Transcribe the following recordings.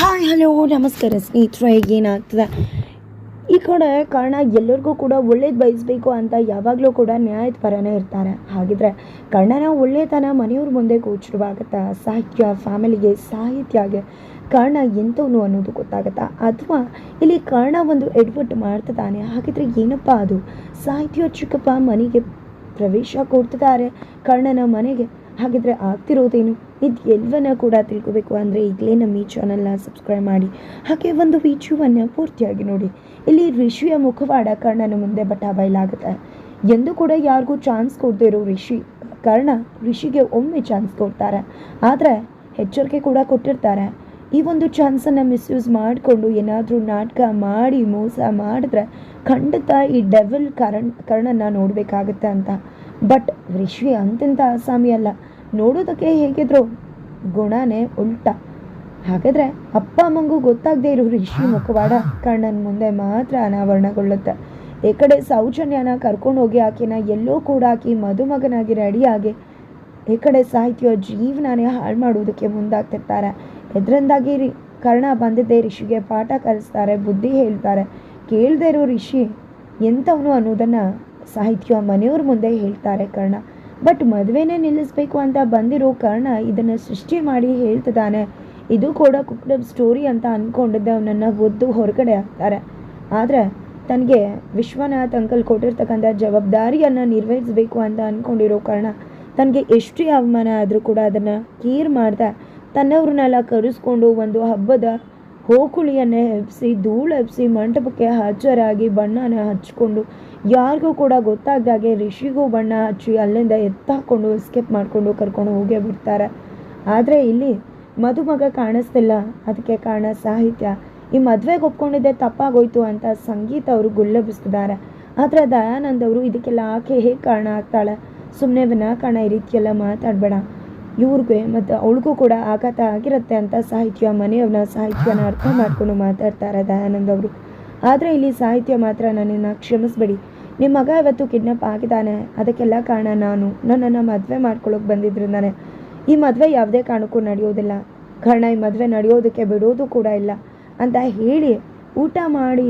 Hi hello ನಮಸ್ಕಾರ ಸ್ನೇಹಿತರೆ, ಏನಾಗ್ತದೆ? ಈ ಕಡೆ ಕಾರಣ ಎಲ್ಲರಿಗೂ ಕೂಡ ಒಳ್ಳೇದು ಬಯಸಬೇಕು ಅಂತ ಯಾವಾಗಲೂ ಕೂಡ ನ್ಯಾಯದ ಪರನೇ ಇರ್ತಾರೆ. ಹಾಗಿದ್ರೆ ಕರ್ಣನ ಒಳ್ಳೆತನ ಮನೆಯವ್ರ ಮುಂದೆ ಗೋಚರವಾಗುತ್ತಾ, ಸಾಹಿತ್ಯ, ಫ್ಯಾಮಿಲಿಗೆ ಸಾಹಿತ್ಯಗೆ ಕಾರಣ ಎಂಥವನು ಅನ್ನೋದು ಗೊತ್ತಾಗುತ್ತಾ? ಅಥವಾ ಇಲ್ಲಿ ಕಾರಣ ಒಂದು ಎಡ್ವರ್ಟ್ ಮಾಡ್ತಿದ್ದಾನೆ. ಹಾಗಿದ್ರೆ ಏನಪ್ಪ ಅದು? ಸಾಹಿತ್ಯ ಚಿಕ್ಕಪ್ಪ ಮನೆಗೆ ಪ್ರವೇಶ ಕೊಡ್ತಿದ್ದಾರೆ ಕರ್ಣನ ಮನೆಗೆ. ಹಾಗಿದ್ರೆ ಆಗ್ತಿರೋದೇನು? ಇದು ಎಲ್ಲವನ್ನ ಕೂಡ ತಿಳ್ಕೋಬೇಕು ಅಂದರೆ ಈಗಲೇ ನಮ್ಮ ಈ ಚಾನಲ್ನ ಸಬ್ಸ್ಕ್ರೈಬ್ ಮಾಡಿ. ಹಾಗೆ ಒಂದು ವಿಡಿಯೋವನ್ನು ಪೂರ್ತಿಯಾಗಿ ನೋಡಿ. ಇಲ್ಲಿ ಋಷಿಯ ಮುಖವಾಡ ಕರ್ಣನ ಮುಂದೆ ಬಟ ಬಯಲಾಗುತ್ತೆ. ಎಂದು ಕೂಡ ಯಾರಿಗೂ ಚಾನ್ಸ್ ಕೊಡದೇ ಇರೋ ಋಷಿ ಕರ್ಣ ಋಷಿಗೆ ಒಮ್ಮೆ ಚಾನ್ಸ್ ಕೊಡ್ತಾರೆ. ಆದರೆ ಎಚ್ಚರಿಕೆ ಕೂಡ ಕೊಟ್ಟಿರ್ತಾರೆ. ಈ ಒಂದು ಚಾನ್ಸನ್ನು ಮಿಸ್ಯೂಸ್ ಮಾಡಿಕೊಂಡು ಏನಾದರೂ ನಾಟಕ ಮಾಡಿ, ಮೋಸ ಮಾಡಿದ್ರೆ ಖಂಡಿತ ಈ ಡೆವಿಲ್ ಕರಣ್, ಕರ್ಣನ ನೋಡಬೇಕಾಗತ್ತೆ ಅಂತ. ಬಟ್ ಋಷಿ ಅಂತಂತ ಅಸಾಮಿ ಅಲ್ಲ. ನೋಡೋದಕ್ಕೆ ಹೇಗಿದ್ರು ಗುಣನೇ ಉಲ್ಟ. ಹಾಗಾದ್ರೆ ಅಪ್ಪ ಅಮ್ಮಂಗೂ ಗೊತ್ತಾಗದೇ ಇರೋ ಋಷಿ ಮುಖವಾಡ ಕಣ್ಣನ ಮುಂದೆ ಮಾತ್ರ ಅನಾವರಣಗೊಳ್ಳುತ್ತೆ. ಈ ಕಡೆ ಸೌಜನ್ಯನ ಕರ್ಕೊಂಡು ಹೋಗಿ ಆಕೆನ ಎಲ್ಲೋ ಕೂಡ ಹಾಕಿ ಮದುಮಗನಾಗಿ ರೆಡಿಯಾಗಿ ಈ ಕಡೆ ಸಾಹಿತ್ಯ ಜೀವನನೇ ಹಾಳು ಮಾಡುವುದಕ್ಕೆ ಮುಂದಾಗ್ತಿರ್ತಾರೆ. ಇದರಿಂದಾಗಿ ರಿ ಕರ್ಣ ಬಂದಿದ್ದೇ ಋಷಿಗೆ ಪಾಠ ಕಲಿಸ್ತಾರೆ ಬುದ್ಧಿ ಹೇಳ್ತಾರೆ. ಕೇಳದೇ ಇರೋ ಋಷಿ ಎಂಥವನು ಅನ್ನೋದನ್ನು ಸಾಹಿತ್ಯ ಮನೆಯವ್ರ ಮುಂದೆ ಹೇಳ್ತಾರೆ ಕರ್ಣ. ಬಟ್ ಮದುವೆನೇ ನಿಲ್ಲಿಸ್ಬೇಕು ಅಂತ ಬಂದಿರೋ ಕರ್ಣ ಇದನ್ನು ಸೃಷ್ಟಿ ಮಾಡಿ ಹೇಳ್ತಿದ್ದಾನೆ. ಇದು ಕೂಡ ಕುಕ್ಡಬ್ ಸ್ಟೋರಿ ಅಂತ ಅಂದ್ಕೊಂಡಿದ್ದೆ ಅವನನ್ನು ಒದ್ದು ಹೊರಗಡೆ ಹಾಕ್ತಾರೆ. ಆದರೆ ತನಗೆ ವಿಶ್ವನಾಥ್ ಅಂಕಲ್ ಕೊಟ್ಟಿರ್ತಕ್ಕಂಥ ಜವಾಬ್ದಾರಿಯನ್ನು ನಿರ್ವಹಿಸಬೇಕು ಅಂತ ಅಂದ್ಕೊಂಡಿರೋ ಕಾರಣ ತನಗೆ ಎಷ್ಟೇ ಅವಮಾನ ಆದರೂ ಕೂಡ ಅದನ್ನು ಕೇರ್ ಮಾಡ್ದೆ ತನ್ನವ್ರನ್ನೆಲ್ಲ ಕರೆಸ್ಕೊಂಡು ಒಂದು ಹಬ್ಬದ ಹೋಕುಳಿಯನ್ನೇ ಎಬ್ಸಿ ಧೂಳು ಎಬ್ಸಿ ಮಂಟಪಕ್ಕೆ ಹಾಜರಾಗಿ ಬಣ್ಣನ ಹಚ್ಕೊಂಡು ಯಾರಿಗೂ ಕೂಡ ಗೊತ್ತಾಗ್ದಾಗೆ ಋಷಿಗೂ ಬಣ್ಣ ಹಚ್ಚಿ ಅಲ್ಲಿಂದ ಎತ್ತಾಕೊಂಡು ಎಸ್ಕೇಪ್ ಮಾಡಿಕೊಂಡು ಕರ್ಕೊಂಡು ಹೋಗೇ ಬಿಡ್ತಾರೆ. ಆದರೆ ಇಲ್ಲಿ ಮದುಮಗ ಕಾಣಿಸ್ತಿಲ್ಲ. ಅದಕ್ಕೆ ಕಾರಣ ಸಾಹಿತ್ಯ. ಈ ಮದುವೆಗೆ ಒಪ್ಕೊಂಡಿದ್ದೆ ತಪ್ಪಾಗೋಯ್ತು ಅಂತ ಸಂಗೀತ ಅವರು ಗುಲ್ಲಬಿಸ್ತಿದ್ದಾರೆ ಆದರೆ ದಯಾನಂದ್ ಅವರು ಇದಕ್ಕೆಲ್ಲ ಆಕೆ ಹೇಗೆ ಕಾರಣ ಆಗ್ತಾಳೆ? ಸುಮ್ಮನೆ ವಿನಾಕಾರಣ ಈ ರೀತಿಯೆಲ್ಲ ಮಾತಾಡಬೇಡ. ಇವ್ರಿಗೆ ಮತ್ತು ಅವಳಿಗೂ ಕೂಡ ಆಘಾತ ಆಗಿರುತ್ತೆ ಅಂತ ಸಾಹಿತ್ಯ ಮನೆಯವ್ರನ್ನ ಸಾಹಿತ್ಯನ ಅರ್ಥ ಮಾಡ್ಕೊಂಡು ಮಾತಾಡ್ತಾರೆ ದಯಾನಂದ್ ಅವರು. ಆದರೆ ಇಲ್ಲಿ ಸಾಹಿತ್ಯ ಮಾತ್ರ ನನ್ನನ್ನು ಕ್ಷಮಿಸ್ಬೇಡಿ. ನಿಮ್ಮ ಮಗ ಇವತ್ತು ಕಿಡ್ನಾಪ್ ಆಗಿದ್ದಾನೆ. ಅದಕ್ಕೆಲ್ಲ ಕಾರಣ ನಾನು. ನನ್ನನ್ನು ಮದುವೆ ಮಾಡ್ಕೊಳ್ಳೋಕೆ ಬಂದಿದ್ದರಿಂದಾನೆ ಈ ಮದುವೆ ಯಾವುದೇ ಕಾರಣಕ್ಕೂ ನಡೆಯೋದಿಲ್ಲ. ಕಾರಣ ಈ ಮದುವೆ ನಡೆಯೋದಕ್ಕೆ ಬಿಡೋದು ಕೂಡ ಇಲ್ಲ ಅಂತ ಹೇಳಿ ಊಟ ಮಾಡಿ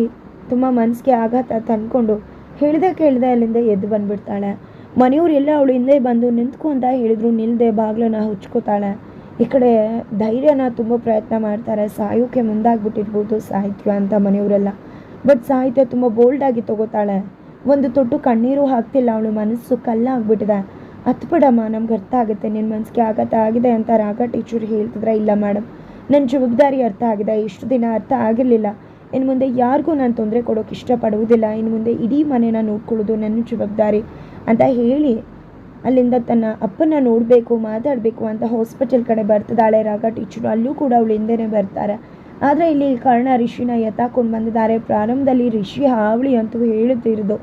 ತುಂಬ ಮನಸ್ಸಿಗೆ ಆಘಾತ ತಂದ್ಕೊಂಡು ಹೇಳ್ದೆ ಕೇಳ್ದೆ ಅಲ್ಲಿಂದ ಎದ್ದು ಬಂದ್ಬಿಡ್ತಾಳೆ. ಮನೆಯವ್ರು ಎಲ್ಲ ಅವಳು ಹಿಂದೆ ಬಂದು ನಿಂತ್ಕೊ ಅಂತ ಹೇಳಿದ್ರು ನಿಲ್ಲದೆ ಬಾಗ್ಲನ್ನ ಹುಚ್ಕೋತಾಳೆ. ಈ ಕಡೆ ಧೈರ್ಯನ ತುಂಬ ಪ್ರಯತ್ನ ಮಾಡ್ತಾರೆ. ಸಾಯೋಕೆ ಮುಂದಾಗ್ಬಿಟ್ಟಿರ್ಬೋದು ಸಾಹಿತ್ಯ ಅಂತ ಮನೆಯವರೆಲ್ಲ. ಬಟ್ ಸಾಹಿತ್ಯ ತುಂಬ ಬೋಲ್ಡಾಗಿ ತಗೋತಾಳೆ. ಒಂದು ತೊಟ್ಟು ಕಣ್ಣೀರು ಹಾಕ್ತಿಲ್ಲ ಅವಳು, ಮನಸ್ಸು ಕಲ್ಲಾಗ್ಬಿಟ್ಟಿದೆ. ಹತ್ಬಿಡಮ್ಮ ನಮ್ಗೆ ಅರ್ಥ ಆಗುತ್ತೆ. ನಿನ್ನ ಮನಸ್ಸಿಗೆ ಆಘಾತ ಆಗಿದೆ ಅಂತ ರಾಗ ಟೀಚರ್ ಹೇಳ್ತಿದ್ರೆ ಇಲ್ಲ ಮೇಡಮ್ ನನ್ನ ಜವಾಬ್ದಾರಿ ಅರ್ಥ ಆಗಿದೆ. ಇಷ್ಟು ದಿನ ಅರ್ಥ ಆಗಿರಲಿಲ್ಲ. ಇನ್ನು ಮುಂದೆ ಯಾರಿಗೂ ನಾನು ತೊಂದರೆ ಕೊಡೋಕೆ ಇಷ್ಟಪಡುವುದಿಲ್ಲ. ಇನ್ನು ಮುಂದೆ ಇಡೀ ಮನೇನ ನೋಡ್ಕೊಳ್ಳೋದು ನನ್ನ ಜವಾಬ್ದಾರಿ. ಅಂತ ಹೇಳಿ ಅಲ್ಲಿಂದ ತನ್ನ ಅಪ್ಪನ ನೋಡಬೇಕು, ಮಾತಾಡಬೇಕು ಅಂತ ಹಾಸ್ಪಿಟಲ್ ಕಡೆ ಬರ್ತದಾಳೆ ರಾಗ ಟೀಚರು ಅಲ್ಲೂ ಕೂಡ ಅವಳು ಹಿಂದೆನೇ ಬರ್ತಾರೆ. ಆದರೆ ಇಲ್ಲಿ ಕರ್ಣ ಋಷಿನ ಎತ್ತಾಕೊಂಡು ಬಂದಿದ್ದಾರೆ. ಪ್ರಾರಂಭದಲ್ಲಿ ಋಷಿ ಹಾವಳಿ ಅಂತೂ ಹೇಳುತ್ತಿರೋದು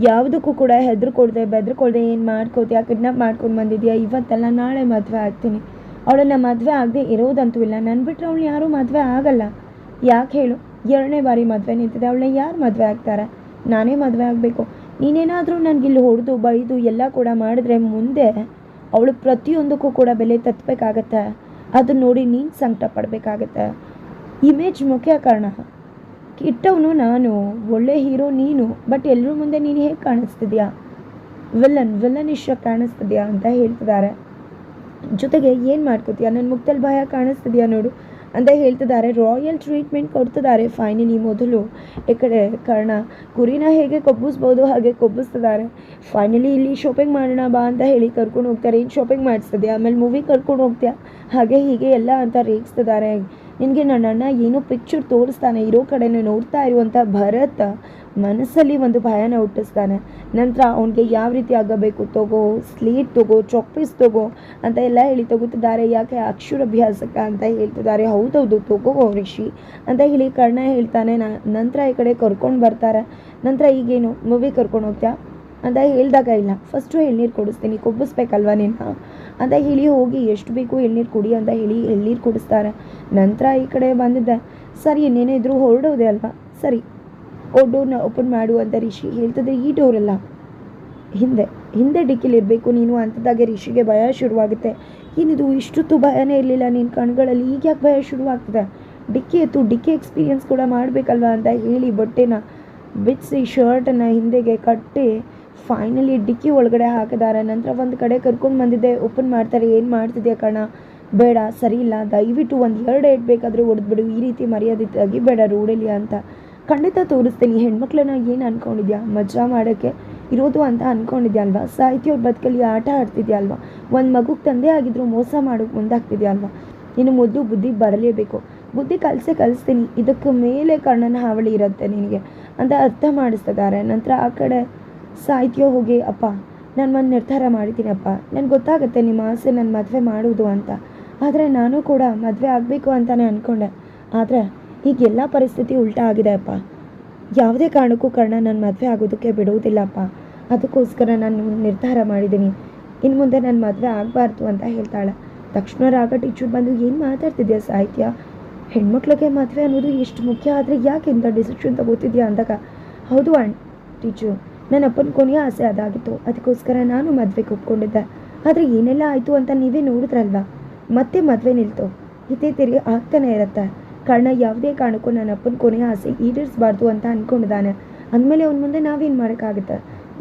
ಯಾವುದಕ್ಕೂ ಕೂಡ ಹೆದರ್ಕೊಳ್ದೆ, ಬೆದರ್ಕೊಳ್ದೆ, ಏನು ಮಾಡ್ಕೋತೀಯ? ಕಿಡ್ನಾಪ್ ಮಾಡ್ಕೊಂಡು ಬಂದಿದ್ಯಾ? ಇವತ್ತಲ್ಲ ನಾಳೆ ಮದುವೆ ಆಗ್ತೀನಿ. ಅವಳನ್ನ ಮದುವೆ ಆಗದೆ ಇರೋದಂತೂ ಇಲ್ಲ. ನನ್ನ ಬಿಟ್ಟರೆ ಅವಳು ಯಾರೂ ಮದುವೆ ಆಗಲ್ಲ. ಯಾಕೆ ಹೇಳು? ಎರಡನೇ ಬಾರಿ ಮದುವೆ ನಿಂತಿದೆ. ಅವಳನ್ನ ಯಾರು ಮದುವೆ ಆಗ್ತಾರೆ? ನಾನೇ ಮದುವೆ ಆಗಬೇಕು. ನೀನೇನಾದರೂ ನನಗಿಲ್ಲಿ ಹೊಡೆದು, ಬೈದು ಎಲ್ಲ ಕೂಡ ಮಾಡಿದ್ರೆ ಮುಂದೆ ಅವಳು ಪ್ರತಿಯೊಂದಕ್ಕೂ ಕೂಡ ಬೆಲೆ ತತ್ತಬೇಕಾಗತ್ತೆ ಅದನ್ನ ನೋಡಿ ನೀನು ಸಂಕಟ ಪಡಬೇಕಾಗತ್ತೆ. ಇಮೇಜ್ ಮುಖ್ಯ ಕಾರಣ. ಕೆಟ್ಟವನು ನಾನು, ಒಳ್ಳೆ ಹೀರೋ ನೀನು, ಬಟ್ ಎಲ್ಲರ ಮುಂದೆ ನೀನು ಹೇಗೆ ಕಾಣಿಸ್ತಿದ್ಯಾ? ವಿಲ್ಲನ್ ಇಷ್ಟ ಕಾಣಿಸ್ತಿದ್ಯಾ ಅಂತ ಹೇಳ್ತಿದ್ದಾರೆ. ಜೊತೆಗೆ ಏನು ಮಾಡ್ಕೋತೀಯ? ನನ್ನ ಮುಖದಲ್ಲಿ ಭಯ ಕಾಣಿಸ್ತಿದ್ಯಾ ನೋಡು. ಅಂತ ಹೇಳ್ತಿದ್ದಾರೆ. ರಾಯಲ್ ಟ್ರೀಟ್ಮೆಂಟ್ ಕೊಡ್ತಿದ್ದಾರೆ ಫೈನಲಿ ಮೊದಲು. ಈ ಕಡೆ ಕರ್ಣ, ಕುರಿನ ಹೇಗೆ ಕೊಬ್ಬಿಸ್ಬೋದು, ಹಾಗೆ ಕೊಬ್ಬಿಸ್ತಿದ್ದಾರೆ. ಫೈನಲಿ ಇಲ್ಲಿ ಶಾಪಿಂಗ್ ಮಾಡೋಣ ಬಾ ಅಂತ ಹೇಳಿ ಕರ್ಕೊಂಡು ಹೋಗ್ತಾರೆ. ಏನು ಶಾಪಿಂಗ್ ಮಾಡಿಸ್ತದೆ ಆಮೇಲೆ ಮೂವಿ ಕರ್ಕೊಂಡು ಹೋಗ್ತೀಯಾ? ಹಾಗೆ ಹೀಗೆ ಎಲ್ಲ ಅಂತ ರೇಗಿಸ್ತಿದ್ದಾರೆ. ನಿನಗೆ ನನ್ನ ಅಣ್ಣ ಏನೋ ಪಿಕ್ಚರ್ ತೋರಿಸ್ತಾನೆ, ಇರೋ ಕಡೆನೇ ನೋಡ್ತಾ ಇರುವಂಥ ಭರತ್ ಮನಸ್ಸಲ್ಲಿ ಒಂದು ಭಯನ ಹುಟ್ಟಿಸ್ತಾನೆ. ನಂತರ ಅವನಿಗೆ ಯಾವ ರೀತಿ ಆಗಬೇಕು, ತಗೋ ಸ್ಲೀಟ್ ತಗೋ ಚೊಪ್ಪಿಸ್ ತಗೋ ಅಂತ ಎಲ್ಲ ಹೇಳಿ ತಗೋತಿದ್ದಾರೆ. ಯಾಕೆ ಅಕ್ಷರಾಭ್ಯಾಸಕ ಅಂತ ಹೇಳ್ತಿದ್ದಾರೆ. ಹೌದೌದು, ತಗೋ ಋಷಿ ಅಂತ ಹೇಳಿ ಕರ್ಣ ಹೇಳ್ತಾನೆ. ನಂತರ ಈ ಕಡೆ ಕರ್ಕೊಂಡು ಬರ್ತಾರೆ. ನಂತರ ಈಗೇನು ಮೂವಿ ಕರ್ಕೊಂಡು ಹೋಗ್ತೀಯಾ? ಅಂತ ಹೇಳಿದಾಗ ಇಲ್ಲ. ಫಸ್ಟು ಎಳ್ನೀರು ಕೊಡಿಸ್ತೀನಿ, ಕೊಬ್ಬಿಸ್ಬೇಕಲ್ವ ನಿನ್ನ ಅಂತ ಹೇಳಿ, ಹೋಗಿ, ಎಷ್ಟು ಬೇಕು ಎಳ್ನೀರು ಕುಡಿ ಅಂತ ಹೇಳಿ ಎಳ್ನೀರು ಕುಡಿಸ್ತಾರೆ. ನಂತರ ಈ ಕಡೆ ಬಂದಿದ್ದೆ, ಸರಿ ಇನ್ನೇನೇ ಇದ್ರೂ ಹೊರಡೋದೆ ಅಲ್ವಾ? ಸರಿ ಓ ಡೋರ್ನ ಓಪನ್ ಮಾಡು ಅಂತ ರಿಷಿ ಹೇಳ್ತಿದ್ರೆ ಈ ಡೋರಲ್ಲ ಹಿಂದೆ ಹಿಂದೆ ಡಿಕ್ಕಿಲಿರಬೇಕು ನೀನು ಅಂಥದ್ದಾಗೆ ರಿಷಿಗೆ ಭಯ ಶುರುವಾಗುತ್ತೆ. ಏನಿದು, ಇಷ್ಟೊತ್ತು ಭಯನೇ ಇರಲಿಲ್ಲ ನಿನ್ನ ಕಣ್ಗಳಲ್ಲಿ, ಈಗ ಯಾಕೆ ಭಯ ಶುರುವಾಗ್ತದೆ? ಡಿಕ್ಕಿ ಎತ್ತು, ಡಿಕ್ಕಿ ಎಕ್ಸ್ಪೀರಿಯನ್ಸ್ ಕೂಡ ಮಾಡಬೇಕಲ್ವ ಅಂತ ಹೇಳಿ ಬಟ್ಟೆನ ಬಿಡಿಸಿ ಶರ್ಟನ್ನು ಹಿಂದೆಗೆ ಕಟ್ಟಿ ಫೈನಲಿ ಡಿಕ್ಕಿ ಒಳಗಡೆ ಹಾಕಿದ್ದಾರೆ. ನಂತರ ಒಂದು ಕಡೆ ಕರ್ಕೊಂಡು ಬಂದಿದ್ದೆ. ಓಪನ್ ಮಾಡ್ತಾರೆ. ಏನು ಮಾಡ್ತಿದ್ಯಾ ಕಣ? ಬೇಡ, ಸರಿ ಇಲ್ಲ. ದಯವಿಟ್ಟು ಒಂದು ಎರಡು ಏಟ್ ಬೇಕಾದರೆ ಹೊಡೆದ್ಬಿಡು ಈ ರೀತಿ ಮರ್ಯಾದೆ ತೆಗಿಬೇಡ ರೋಡಲ್ಲಿ ಅಂತ. ಖಂಡಿತ ತೋರಿಸ್ತೀನಿ. ಹೆಣ್ಮಕ್ಳನ್ನ ಏನು ಅನ್ಕೊಂಡಿದ್ಯಾ? ಮಜಾ ಮಾಡೋಕ್ಕೆ ಇರೋದು ಅಂತ ಅನ್ಕೊಂಡಿದ್ಯಾ ಅಲ್ವಾ? ಸಾಹಿತ್ಯವ್ರ ಬದುಕಲ್ಲಿ ಆಟ ಆಡ್ತಿದ್ಯಾ ಅಲ್ವಾ? ಒಂದು ಮಗುಗೆ ತಂದೆ ಆಗಿದ್ರು ಮೋಸ ಮಾಡೋಕ್ಕೆ ಮುಂದಾಗ್ತಿದ್ಯಾ ಅಲ್ವಾ? ಇನ್ನು ಮೊದಲು ಬುದ್ಧಿ ಬರಲೇಬೇಕು. ಬುದ್ಧಿ ಕಲಿಸೇ ಕಲಿಸ್ತೀನಿ. ಇದಕ್ಕೆ ಮೇಲೆ ಕಣ್ಣನ ಹಾವಳಿ ಇರುತ್ತೆ ನಿನಗೆ ಅಂತ ಅರ್ಥ ಮಾಡಿಸ್ತಿದ್ದಾರೆ. ನಂತರ ಆ ಕಡೆ ಸಾಹಿತ್ಯ ಹೋಗಿ ಅಪ್ಪ. ನಾನು ಒಂದು ನಿರ್ಧಾರ ಮಾಡಿದ್ದೀನಪ್ಪ ನನಗೆ ಗೊತ್ತಾಗುತ್ತೆ ನಿಮ್ಮ ಆಸೆ ನನ್ನ ಮದುವೆ ಮಾಡುವುದು ಅಂತ. ಆದರೆ ನಾನು ಕೂಡ ಮದುವೆ ಆಗಬೇಕು ಅಂತಲೇ ಅಂದ್ಕೊಂಡೆ ಆದರೆ ಈಗೆಲ್ಲ ಪರಿಸ್ಥಿತಿ ಉಲ್ಟಾ ಆಗಿದೆ ಅಪ್ಪ. ಯಾವುದೇ ಕಾರಣಕ್ಕೂ ಕರ್ಣ ನನ್ನ ಮದುವೆ ಆಗೋದಕ್ಕೆ ಬಿಡುವುದಿಲ್ಲಪ್ಪ ಅದಕ್ಕೋಸ್ಕರ ನಾನು ನಿರ್ಧಾರ ಮಾಡಿದ್ದೀನಿ. ಇನ್ನು ಮುಂದೆ ನನ್ನ ಮದುವೆ ಆಗಬಾರ್ದು ಅಂತ ಹೇಳ್ತಾಳೆ. ತಕ್ಷಣ ರಾಗ ಟೀಚರ್ ಬಂದು, ಏನು ಮಾತಾಡ್ತಿದ್ಯಾ ಸಾಹಿತ್ಯ? ಹೆಣ್ಮಕ್ಳಿಗೆ ಮದುವೆ ಅನ್ನೋದು ಎಷ್ಟು ಮುಖ್ಯ ಆದರೆ ಯಾಕೆ ಇಂಥ ಡಿಸಿಷನ್ ತಗೋತಿದ್ಯಾ? ಅಂದಾಗ, ಹೌದು ಅಣ್ಣ ಟೀಚು ನನ್ನ ಅಪ್ಪನ ಕೊನೆಯ ಆಸೆ ಅದಾಗಿತ್ತು. ಅದಕ್ಕೋಸ್ಕರ ನಾನು ಮದುವೆಗೆ ಒಪ್ಕೊಂಡಿದ್ದೆ. ಆದರೆ ಏನೆಲ್ಲ ಆಯಿತು ಅಂತ ನೀವೇ ನೋಡಿದ್ರಲ್ವಾ? ಮತ್ತೆ ಮದುವೆ ನಿಲ್ತು. ಇದೇ ತೆರಿಗೆ ಆಗ್ತಾನೆ ಇರುತ್ತೆ. ಕಾರಣ ಯಾವುದೇ ಕಾರಣಕ್ಕೂ ನನ್ನ ಅಪ್ಪನ ಕೊನೆಯ ಆಸೆ ಈಡೇರಿಸಬಾರ್ದು ಅಂತ ಅಂದ್ಕೊಂಡಿದ್ದಾನೆ ಅಂದಮೇಲೆ ಅವನ ಮುಂದೆ ನಾವೇನು ಮಾಡೋಕ್ಕಾಗುತ್ತೆ?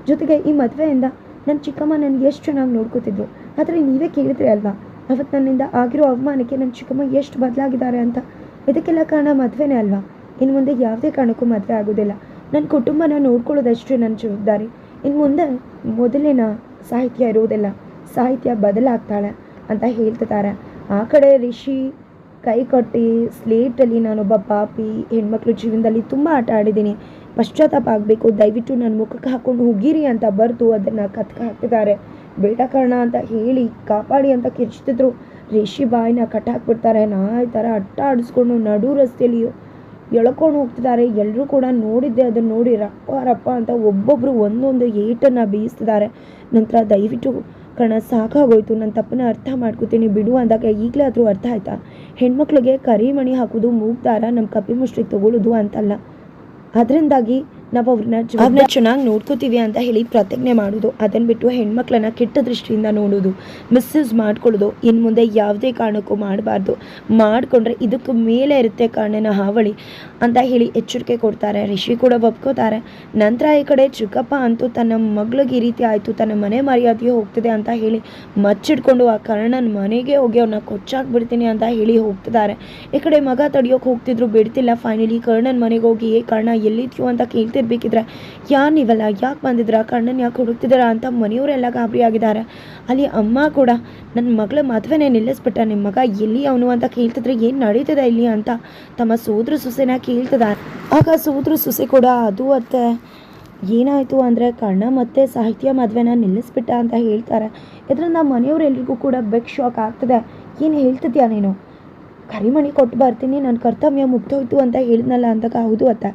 ಜೊತೆಗೆ ಈ ಮದುವೆಯಿಂದ ನನ್ನ ಚಿಕ್ಕಮ್ಮ ನನಗೆ ಎಷ್ಟು ಚೆನ್ನಾಗಿ ನೋಡ್ಕೋತಿದ್ರು. ಆದರೆ ನೀವೇ ಕೇಳಿದ್ರಿ ಅಲ್ವಾ? ಅವತ್ತು ನನ್ನಿಂದ ಆಗಿರೋ ಅವಮಾನಕ್ಕೆ ನನ್ನ ಚಿಕ್ಕಮ್ಮ ಎಷ್ಟು ಬದಲಾಗಿದ್ದಾರೆ ಅಂತ. ಇದಕ್ಕೆಲ್ಲ ಕಾರಣ ಮದುವೆನೇ ಅಲ್ವಾ? ಇನ್ನು ಮುಂದೆ ಯಾವುದೇ ಕಾರಣಕ್ಕೂ ಮದುವೆ ಆಗೋದಿಲ್ಲ. ನನ್ನ ಕುಟುಂಬನ ನೋಡ್ಕೊಳ್ಳೋದಷ್ಟೇ ನನ್ನ ಜವಾಬ್ದಾರಿ. ಇನ್ನು ಮುಂದೆ ಮೊದಲಿನ ಸಾಹಿತ್ಯ ಇರುವುದಿಲ್ಲ. ಸಾಹಿತ್ಯ ಬದಲಾಗ್ತಾಳೆ ಅಂತ ಹೇಳ್ತಿದ್ದಾರೆ. ಆ ಕಡೆ ರಿಷಿ ಕೈ ಕಟ್ಟಿ ಸ್ಲೇಟಲ್ಲಿ ನಾನೊಬ್ಬ ಪಾಪಿ, ಹೆಣ್ಮಕ್ಳು ಜೀವನದಲ್ಲಿ ತುಂಬ ಆಟ ಆಡಿದ್ದೀನಿ. ಪಶ್ಚಾತ್ತಾಪ ಆಗಬೇಕು, ದಯವಿಟ್ಟು ನನ್ನ ಮುಖಕ್ಕೆ ಹಾಕ್ಕೊಂಡು ಹುಗಿರಿ ಅಂತ ಬರೆದು ಅದನ್ನು ಕತ್ಕ ಹಾಕ್ತಿದ್ದಾರೆ. ಬೇಡ ಕರ್ಣ ಅಂತ ಹೇಳಿ ಕಾಪಾಡಿ ಅಂತ ಕಿರ್ಚ್ತಿದ್ರು. ರಿಷಿ ಬಾಯಿನ ಕಟ್ ನಾ ಈ ಥರ ಅಟ್ಟ ಆಡಿಸ್ಕೊಂಡು ನಡು ರಸ್ತೆಯಲ್ಲಿ ಎಳ್ಕೊಂಡು ಹೋಗ್ತಿದ್ದಾರೆ. ಎಲ್ಲರೂ ಕೂಡ ನೋಡಿದ್ದೆ, ಅದನ್ನು ನೋಡಿ ರಪ್ಪ ರಪ್ಪ ಅಂತ ಒಬ್ಬೊಬ್ಬರು ಒಂದೊಂದು ಏಟನ್ನು ಬೀಸ್ತಿದ್ದಾರೆ. ನಂತರ ದಯವಿಟ್ಟು ಕಣ, ಸಾಕಾಗೋಯ್ತು. ನನ್ನ ತಪ್ಪನ್ನ ಅರ್ಥ ಮಾಡ್ಕೋತೀನಿ. ಬಿಡು ಅಂದಾಗ ಈಗಲೇ ಆದರೂ ಅರ್ಥ ಆಯ್ತಾ? ಹೆಣ್ಮಕ್ಳಿಗೆ ಕರಿಮಣಿ ಹಾಕೋದು ಮೂಗ್ದಾರ ನಮ್ಮ ಕಪ್ಪಿ ಮುಷ್ಟಿ ತಗೊಳ್ಳೋದು ಅಂತಲ್ಲ. ಅದರಿಂದಾಗಿ ನಾವು ಅವ್ರನ್ನ ಅವ್ರನ್ನ ಚೆನ್ನಾಗಿ ನೋಡ್ಕೋತೀವಿ ಅಂತ ಹೇಳಿ ಪ್ರತಿಜ್ಞೆ ಮಾಡೋದು. ಅದನ್ನು ಬಿಟ್ಟು ಹೆಣ್ಮಕ್ಳನ್ನ ಕೆಟ್ಟ ದೃಷ್ಟಿಯಿಂದ ನೋಡೋದು. ಮಿಸ್ಯೂಸ್ ಮಾಡ್ಕೊಳ್ಳೋದು. ಇನ್ನು ಮುಂದೆ ಯಾವುದೇ ಕಾರಣಕ್ಕೂ ಮಾಡಬಾರ್ದು. ಮಾಡಿಕೊಂಡ್ರೆ ಇದಕ್ಕೆ ಮೇಲೆ ಇರುತ್ತೆ ಕಾರಣನ ಹಾವಳಿ ಅಂತ ಹೇಳಿ ಎಚ್ಚರಿಕೆ ಕೊಡ್ತಾರೆ. ರಿಷಿ ಕೂಡ ಒಪ್ಕೋತಾರೆ. ನಂತರ ಈ ಕಡೆ ಚಿಕ್ಕಪ್ಪ ಅಂತೂ ತನ್ನ ಮಗಳಿಗೆ ಈ ರೀತಿ ಆಯಿತು, ತನ್ನ ಮನೆ ಮರ್ಯಾದೆಗೆ ಹೋಗ್ತದೆ ಅಂತ ಹೇಳಿ ಮಚ್ಚಿಡ್ಕೊಂಡು ಆ ಕರ್ಣನ ಮನೆಗೆ ಹೋಗಿ ಅವ್ರನ್ನ ಕೊಚ್ಚಾಕ್ಬಿಡ್ತೀನಿ ಅಂತ ಹೇಳಿ ಹೋಗ್ತಿದ್ದಾರೆ. ಈ ಕಡೆ ಮಗ ತಡಿಯೋಕೆ ಹೋಗ್ತಿದ್ರು, ಬಿಡ್ತಿಲ್ಲ. ಫೈನಲಿ ಕರ್ಣನ ಮನೆಗೆ ಹೋಗಿ, ಏ ಕರ್ಣ, ಎಲ್ಲಿದ್ಯೋ ಅಂತ ಕೇಳ್ತಿರ್ಬೇಕಿದ್ರೆ ಯಾರು ನೀವಲ್ಲ? ಯಾಕೆ ಬಂದಿದ್ರ ಕಣ್ಣನ್ನು ಯಾಕೆ ಹುಡುಕ್ತಿದ್ದೀರಾ ಅಂತ ಮನೆಯವರೆಲ್ಲ ಗಾಬರಿ ಆಗಿದ್ದಾರೆ. ಅಲ್ಲಿ ಅಮ್ಮ ಕೂಡ ನನ್ನ ಮಗಳ ಮದುವೆನೇ ನಿಲ್ಲಿಸ್ಬಿಟ್ಟ ನಿಮ್ಮ ಮಗ ಎಲ್ಲಿ ಅವನು ಅಂತ ಕೇಳ್ತಿದ್ರೆ ಏನು ನಡೀತದೆ ಇಲ್ಲಿ? ಅಂತ ತಮ್ಮ ಸೋದ್ರ ಸೊಸೆನ ಕೇಳ್ತದ ಆಗ ಸೋದ್ರ ಸೊಸೆ ಕೂಡ, ಅದು ಅತ್ತೆ, ಏನಾಯಿತು ಅಂದರೆ ಕಣ್ಣ ಮತ್ತೆ ಸಾಹಿತ್ಯ ಮದುವೆನ ನಿಲ್ಲಿಸ್ಬಿಟ್ಟ ಅಂತ ಹೇಳ್ತಾರೆ. ಇದರಿಂದ ಮನೆಯವರೆಲ್ರಿಗೂ ಕೂಡ ಬೆಕ್ ಶಾಕ್ ಆಗ್ತದೆ. ಏನು ಹೇಳ್ತಿದ್ಯಾ ನೀನು? ಕರಿಮಣಿ ಕೊಟ್ಟು ಬರ್ತೀನಿ ನನ್ನ ಕರ್ತವ್ಯ ಮುಗ್ದೋಯ್ತು ಅಂತ ಹೇಳಿದ್ನಲ್ಲ ಅಂದಾಗ ಹೌದು ಅತ್ತ.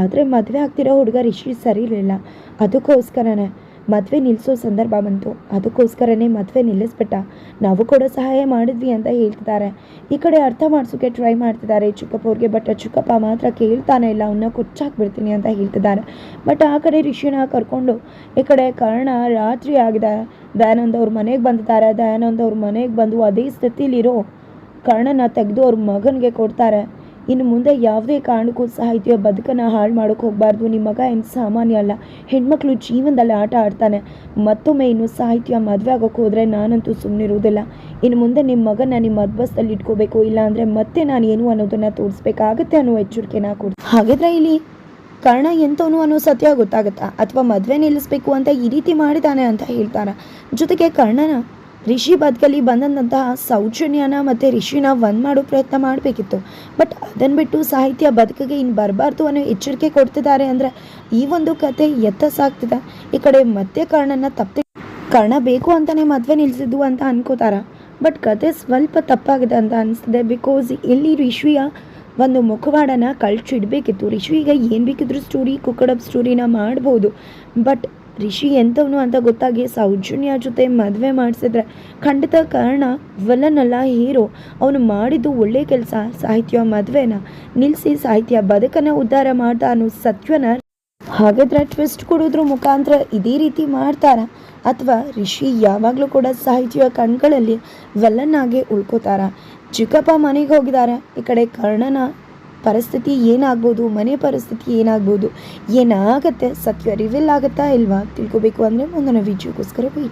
ಆದರೆ ಮದುವೆ ಆಗ್ತಿರೋ ಹುಡುಗ ರಿಷಿ ಸರಿ ಇರಲಿಲ್ಲ. ಅದಕ್ಕೋಸ್ಕರನೇ ಮದುವೆ ನಿಲ್ಲಿಸೋ ಸಂದರ್ಭ ಬಂತು. ಅದಕ್ಕೋಸ್ಕರನೇ ಮದುವೆ ನಿಲ್ಲಿಸ್ಬಿಟ್ಟ. ನಾವು ಕೂಡ ಸಹಾಯ ಮಾಡಿದ್ವಿ ಅಂತ ಹೇಳ್ತಿದ್ದಾರೆ. ಈ ಕಡೆ ಅರ್ಥ ಮಾಡಿಸೋಕೆ ಟ್ರೈ ಮಾಡ್ತಿದ್ದಾರೆ ಚಿಕ್ಕಪ್ಪವ್ರಿಗೆ ಬಟ್ ಚಿಕ್ಕಪ್ಪ ಮಾತ್ರ ಕೇಳ್ತಾನೆ ಇಲ್ಲ ಅವನ್ನ ಕೊಚ್ಚಾಕ್ಬಿಡ್ತೀನಿ ಅಂತ ಹೇಳ್ತಿದ್ದಾರೆ. ಬಟ್ ಆ ಕಡೆ ರಿಷಿನ ಕರ್ಕೊಂಡು, ಈ ಕಡೆ ಕರ್ಣ ರಾತ್ರಿ ಆಗಿದೆ. ದಯಾನಂದ್ ಅವ್ರ ಮನೆಗೆ ಬಂದಿದ್ದಾರೆ. ದಯಾನಂದ್ ಅವ್ರ ಮನೆಗೆ ಬಂದು ಅದೇ ಸ್ಥಿತಿಲಿರೋ ಕರ್ಣನ ತೆಗೆದು ಅವ್ರ ಮಗನಿಗೆ ಕೊಡ್ತಾರೆ. ಇನ್ನು ಮುಂದೆ ಯಾವುದೇ ಕಾರಣಕ್ಕೂ ಸಾಹಿತ್ಯ ಬದುಕನ್ನು ಹಾಳು ಮಾಡೋಕೆ ಹೋಗಬಾರ್ದು. ನಿಮ್ಮ ಮಗ ಏನು ಸಾಮಾನ್ಯ ಅಲ್ಲ. ಹೆಣ್ಮಕ್ಳು ಜೀವನದಲ್ಲಿ ಆಟ ಆಡ್ತಾನೆ. ಮತ್ತೊಮ್ಮೆ ಇನ್ನು ಸಾಹಿತ್ಯ ಮದುವೆ ಆಗೋಕೆ ಹೋದರೆ ನಾನಂತೂ ಸುಮ್ಮನಿರುವುದಿಲ್ಲ ಇನ್ನು ಮುಂದೆ ನಿಮ್ಮ ಮಗನ ನಿಮ್ಮ ಮದ್ಬಸ್ದಲ್ಲಿ ಇಟ್ಕೋಬೇಕು, ಇಲ್ಲಾಂದರೆ ಮತ್ತೆ ನಾನು ಏನು ಅನ್ನೋದನ್ನು ತೋರಿಸ್ಬೇಕಾಗತ್ತೆ ಅನ್ನೋ ಎಚ್ಚರಿಕೆನ ಕೊಡ್ತೀನಿ ಹಾಗಿದ್ರೆ ಇಲ್ಲಿ ಕರ್ಣ ಎಂತವನು ಅನ್ನೋ ಸತ್ಯ ಗೊತ್ತಾಗುತ್ತಾ? ಅಥವಾ ಮದುವೆ ನಿಲ್ಲಿಸ್ಬೇಕು ಅಂತ ಈ ರೀತಿ ಮಾಡಿದ್ದಾನೆ ಅಂತ ಹೇಳ್ತಾರೆ? ಜೊತೆಗೆ ಕರ್ಣನ ರಿಷಿ ಬದುಕಲ್ಲಿ ಬಂದಂತಹ ಸೌಜನ್ಯನ ಮತ್ತು ರಿಷಿನ ಒಂದು ಮಾಡೋ ಪ್ರಯತ್ನ ಮಾಡಬೇಕಿತ್ತು. ಬಟ್ ಅದನ್ನು ಬಿಟ್ಟು ಸಾಹಿತ್ಯ ಬದುಕಿಗೆ ಇನ್ನು ಬರಬಾರ್ದು ಅನ್ನೋ ಎಚ್ಚರಿಕೆ ಕೊಡ್ತಿದ್ದಾರೆ ಅಂದರೆ ಈ ಒಂದು ಕತೆ ಎತ್ತ ಸಾಕ್ತಿದೆ ಈ ಕಡೆ ಮತ್ತೆ ಕರ್ಣನ ತಪ್ಪಿ ಕರ್ಣ ಬೇಕು ಅಂತಲೇ ಮದುವೆ ನಿಲ್ಲಿಸಿದ್ದು ಅಂತ ಅನ್ಕೋತಾರ. ಬಟ್ ಕತೆ ಸ್ವಲ್ಪ ತಪ್ಪಾಗಿದೆ ಅಂತ ಅನಿಸ್ತಿದೆ ಬಿಕಾಸ್ ಇಲ್ಲಿ ರಿಷಿಯ ಒಂದು ಮುಖವಾಡನ ಕಳ್ಚಿಡ್ಬೇಕಿತ್ತು. ರಿಷಿಗೆ ಏನು ಬೇಕಿದ್ರು ಸ್ಟೋರಿ ಕುಕ್ಕಡಪ್ ಸ್ಟೋರಿನ ಮಾಡ್ಬೋದು. ಬಟ್ ರಿಷಿ ಎಂಥವನು ಅಂತ ಗೊತ್ತಾಗಿ ಸೌಜನ್ಯ ಜೊತೆ ಮದುವೆ ಮಾಡಿಸಿದ್ರೆ ಖಂಡಿತ ಕಾರಣ ವಲ್ಲನಲ್ಲ ಹೀರೋ. ಅವನು ಮಾಡಿದ್ದು ಒಳ್ಳೆ ಕೆಲಸ, ಸಾಹಿತ್ಯ ಮದುವೆನ. ನಿಲ್ಲಿಸಿ ಸಾಹಿತ್ಯ ಬದುಕನ್ನು ಉದ್ಧಾರ ಮಾಡ್ದ ಅನ್ನೋ ಸತ್ಯನ ಹಾಗಾದ್ರೆ ಟ್ವಿಸ್ಟ್ ಕೊಡೋದ್ರ ಮುಖಾಂತರ ಇದೇ ರೀತಿ ಮಾಡ್ತಾರ? ಅಥವಾ ರಿಷಿ ಯಾವಾಗಲೂ ಕೂಡ ಸಾಹಿತ್ಯ ಕಣ್ಗಳಲ್ಲಿ ವಿಲನ್ ಉಳ್ಕೋತಾರ? ಚಿಕ್ಕಪ್ಪ ಮನೆಗೆ ಹೋಗಿದ್ದಾರೆ ಈ ಕಡೆ ಕರ್ಣನ ಪರಿಸ್ಥಿತಿ ಏನಾಗ್ಬೋದು, ಮನೆ ಪರಿಸ್ಥಿತಿ ಏನಾಗ್ಬೋದು, ಏನಾಗತ್ತೆ, ಸತ್ಯ ರಿವೀಲ್ ಆಗುತ್ತಾ ಇಲ್ವಾ ತಿಳ್ಕೊಬೇಕು ಅಂದರೆ ಮುಂದಿನ ವಿಡಿಯೋಗೋಸ್ಕರ ವೆಯ್ಟ್